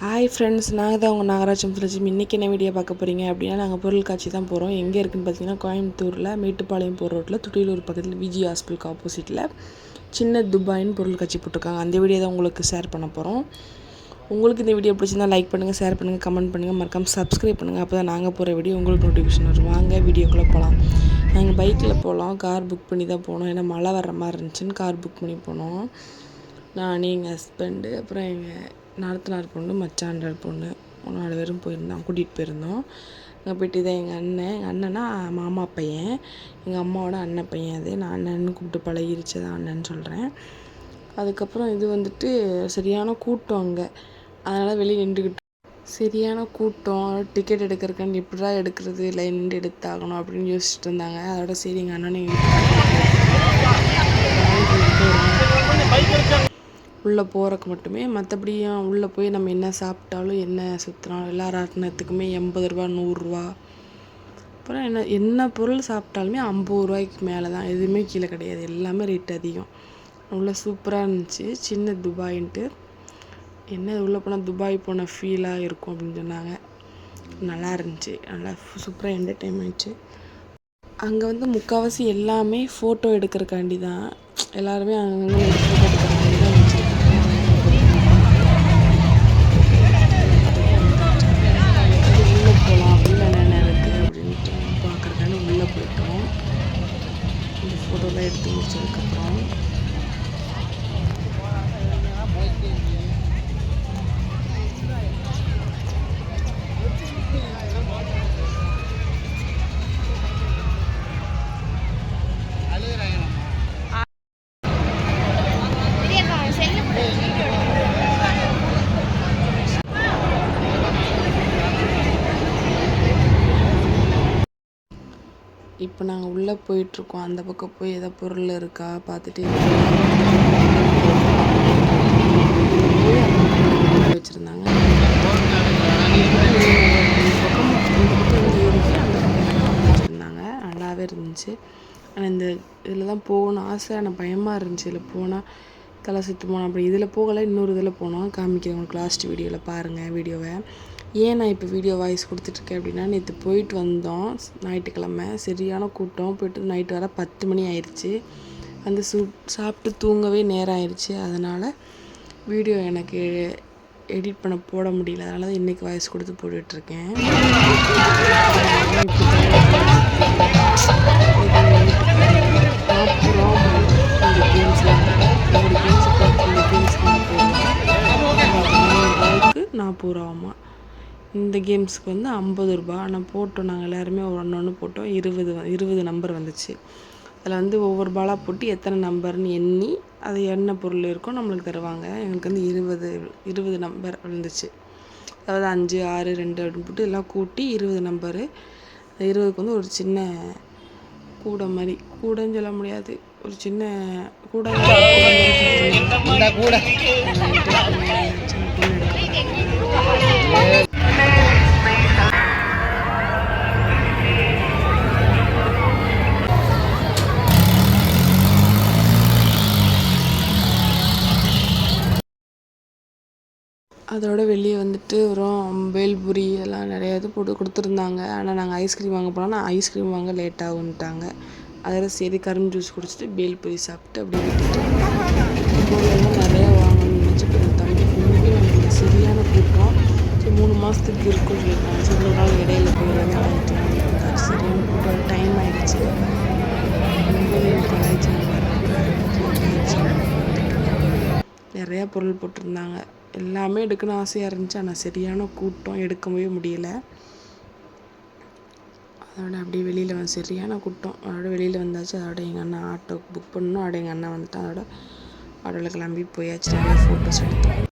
Hi friends நாங்கள் தான் உங்கள் நாகராஜ் சுந்தரஜி இன்றைக்கி என்ன வீடியோ பார்க்க போகிறீங்க அப்படின்னா நாங்கள் பொருள் காட்சி தான் போகிறோம் எங்கே இருக்குன்னு பார்த்தீங்கன்னா கோயம்புத்தூரில் மேட்டுப்பாளையம் போகிற ரோட்டில் துட்டியலூர் பக்கத்தில் விஜி ஹாஸ்பிட்டலுக்கு ஆப்போசிட்டில் சின்ன துபாயின்னு பொருள் காட்சி போட்டிருக்காங்க. அந்த வீடியோ தான் உங்களுக்கு ஷேர் பண்ண போகிறோம் உங்களுக்கு இந்த வீடியோ பிடிச்சிருந்தால் லைக் பண்ணுங்கள் ஷேர் பண்ணுங்கள் கமெண்ட் பண்ணுங்கள் மறக்காமல் சப்ஸ்கிரைப் பண்ணுங்கள் அப்போ தான் நாங்கள் போகிற வீடியோ உங்களுக்கு நோட்டிஃபிகேஷன் வரும். வாங்க வீடியோக்குள்ளே போகலாம் நாங்கள் பைக்கில் போகலாம் கார் புக் பண்ணி தான் போனோம். ஏன்னா மழை வர்ற மாதிரி இருந்துச்சுன்னு கார் புக் பண்ணி போனோம். நான் எங்கள் ஹஸ்பண்டு அப்புறம் எங்கள் நாத்தனார் பொண்ணு மச்சாண்டார் பொண்ணு. நாலு பேரும் போயிருந்தோம் கூட்டிகிட்டு போயிருந்தோம். அங்கே போயிட்டு இதான் எங்கள் அண்ணன் எங்கள் அண்ணன்னா மாமா பையன். எங்கள் அம்மாவோட அண்ணன் பையன் அது. நான் அண்ணன்னு கூப்பிட்டு பழகிருச்சு தான் சொல்கிறேன் அதுக்கப்புறம் இது வந்துட்டு சரியான கூட்டம் அங்கே. அதனால் வெளியே நின்றுக்கிட்டு சரியான கூட்டம். டிக்கெட் எடுக்கிறதுக்கான எப்படிடா எடுக்கிறது லைன் நின்று எடுத்தாகணும் அப்படின்னு யோசிச்சுட்டு இருந்தாங்க. அதோட சரி எங்கள் அண்ணனை உள்ளே போகிறக்கு மட்டுமே மற்றபடி உள்ளே போய் நம்ம என்ன சாப்பிட்டாலும் என்ன சுற்றினாலும் எல்லா ராட்டினத்துக்குமே எண்பது ரூபா நூறுரூவா அப்புறம் என்ன என்ன பொருள் சாப்பிட்டாலுமே ஐம்பது ரூபாய்க்கு மேலே தான் எதுவுமே கீழே கிடையாது. எல்லாமே ரேட் அதிகம். உள்ள சூப்பராக இருந்துச்சு. சின்ன துபாயின்ட்டு. என்ன உள்ளே போனால் துபாய் போன ஃபீலாக இருக்கும் அப்படின்னு சொன்னாங்க. நல்லா இருந்துச்சு. நல்லா சூப்பராக என்டர்டைன் ஆயிடுச்சு. அங்கே வந்து முக்கால்வாசி எல்லாமே ஃபோட்டோ எடுக்கிறக்காண்டி தான் எல்லாருமே அங்கங்கே ஃபோட்டோ இப்போ நாங்கள் உள்ளே போயிட்டுருக்கோம். அந்த பக்கம் போய் எதோ பொருள் இருக்கா பார்த்துட்டு வச்சுருந்தாங்க. வச்சுருந்தாங்க. நல்லாவே இருந்துச்சு. ஆனால் இந்த இதில் தான் போகணும் ஆசை. ஆனால் பயமாக இருந்துச்சு. இதில் போனால் தலை சுற்று போனோம் அப்படி இதில் போகலை இன்னொரு இதில் போனோம். காமிக்கிறேன் உங்களுக்கு லாஸ்ட் வீடியோவில் பாருங்கள் வீடியோவை ஏன் நான் இப்போ வீடியோ வாய்ஸ் கொடுத்துட்ருக்கேன் அப்படின்னா நேற்று போயிட்டு வந்தோம் ஞாயிற்றுக்கிழமை சரியான கூட்டம். போயிட்டு நைட்டு வர பத்து மணி ஆயிடுச்சு வந்து சு சாப்பிட்டு தூங்கவே நேரம் ஆயிடுச்சு அதனால் வீடியோ எனக்கு எடிட் பண்ண போட முடியல. அதனால தான் இன்றைக்கி வாய்ஸ் கொடுத்து போட்டுட்ருக்கேன். நாற்பது ரூபாமா இந்த கேம்ஸுக்கு வந்து ஐம்பது ரூபா. ஆனால் போட்டோம் நாங்கள் எல்லாருமே ஒன்று ஒன்று போட்டோம். இருபது இருபது நம்பர் வந்துச்சு. அதில் வந்து ஒவ்வொரு பாலாக போட்டு எத்தனை நம்பர்னு எண்ணி அது என்ன பொருள் இருக்கோ நம்மளுக்கு தருவாங்க. எங்களுக்கு வந்து இருபது இருபது நம்பர் வந்துச்சு. அதாவது அஞ்சு ஆறு ரெண்டு அப்படின்னு போட்டு எல்லாம் கூட்டி இருபது நம்பரு இருபதுக்கு வந்து ஒரு சின்ன கூடை மாதிரி. கூடைன்னு சொல்ல முடியாது. ஒரு சின்ன கூடை. அதோட வெளியே வந்துட்டு அப்புறம் பேல்பூரி இதெல்லாம் நிறையா இது போட்டு கொடுத்துருந்தாங்க. ஆனால் நாங்கள் ஐஸ்கிரீம் வாங்க போனோம்னா ஐஸ்கிரீம் வாங்க லேட் ஆகுன்ட்டாங்க அதோட சரி கரும்பு ஜூஸ் குடிச்சிட்டு பேல்பூரி சாப்பிட்டு அப்படியே விட்டுட்டு பொருளெல்லாம் நிறையா வாங்கணும்னு நினச்சிட்டு தம்பி பொண்ணுக்கு நம்மளுக்கு சரியான கூட்டம் சரி மூணு மாதத்துக்கு இருக்கும் சொல்லியிருக்காங்க. சரி ஒரு நாள் இடையில போய் எல்லாமே வாங்கிட்டு சரியான கூட்டம் டைம் ஆகிடுச்சு நிறையா பொருள் போட்டிருந்தாங்க. எல்லாமே எடுக்கணும் ஆசையாக இருந்துச்சு. ஆனால் சரியான கூட்டம் எடுக்கவே முடியல. அதோட அப்படியே வெளியில் வந்து சரியான கூட்டம். அதோட வெளியில் வந்தாச்சு. அதோட எங்கள் அண்ணன் ஆட்டோ புக் பண்ணணும். அதோட எங்கள் அண்ணன் வந்துட்டு அதோட ஆட்டோவில் கிளம்பி போயாச்சு. நிறைய ஃபோட்டோஸ் எடுத்தோம்.